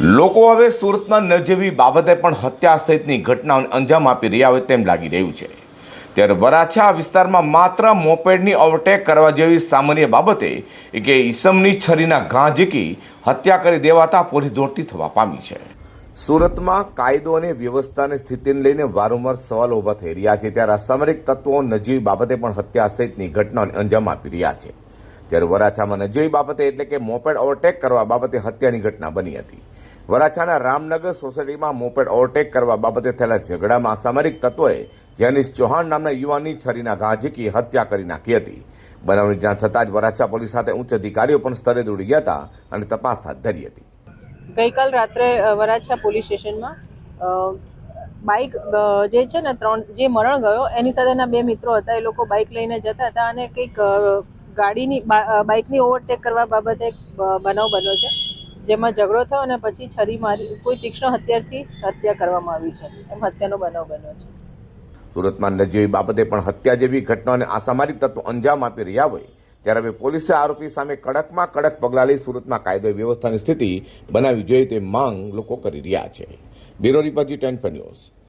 લોકો હવે સુરતમાં ન જેવી બાબતે પણ હત્યા સહિતની ઘટનાઓને અંજામ આપી રહ્યા હોય તેમ લાગી રહ્યું છે. ત્યારે વરાછા વિસ્તારમાં માત્ર મોપેડની ઓવરટેક કરવા જેવી સામાન્ય બાબતે કે ઈસમની છરીના ઘા ઝીકી હત્યા કરી દેવાતા પોલીસ દોડતી થવા પામી છે. સુરતમાં કાયદો અને વ્યવસ્થાની સ્થિતિને લઈને વારંવાર સવાલો ઊભા થઈ રહ્યા છે. ત્યારે અસામરિક તત્વો નજીવી બાબતે પણ હત્યા સહિતની ઘટનાઓને અંજામ આપી રહ્યા છે. ત્યારે વરાછામાં નજીવી બાબતે એટલે કે મોપેડ ઓવરટેક કરવા બાબતે હત્યાની ઘટના બની હતી. વરાછાના રામનગર સોસાયટીમાં મોપેડ ઓવરટેક કરવા બાબતે થયેલા ઝઘડામાં અસામરિક તત્વોએ જેનિસ ચૌહાણ નામના યુવાનની છરીના ઝીકી હત્યા કરી નાખી હતી. બનાવની જાણ થતાં જ વરાછા પોલીસ સાથે ઉચ્ચ અધિકારીઓ પણ સ્થળે દોડી ગયા હતા અને તપાસ હાથ ધરી હતી. ગઈકાલ રાત્રે વરાછા પોલીસ સ્ટેશનમાં બાઇક જે છે ને, ત્રણ, જે મરણ ગયો, એની સાથેના બે મિત્રો હતા, એ લોકો બાઇક લઈને જતા હતા અને કંઈક ગાડીની બાઇકની ઓવરટેક કરવા બાબતે બનાવ બન્યો છે. જેમાં ઝઘડો થયો અને પછી છરી મારી, કોઈ તીક્ષ્ણ હત્યાથી હત્યા કરવામાં આવી છે. એમ હત્યાનો બનાવ બન્યો છે. સુરતમાં નજીવી બાબતે પણ હત્યા જેવી ઘટનાને અસામરિક તત્વો અંજામ આપી રહ્યા હોય, ત્યારે હવે પોલીસે આરોપી સામે કડકમાં કડક પગલાં લઈ સુરતમાં કાયદો વ્યવસ્થાની સ્થિતિ બનાવી જોઈએ તે માંગ લોકો કરી રહ્યા છે. Bureau report ten news.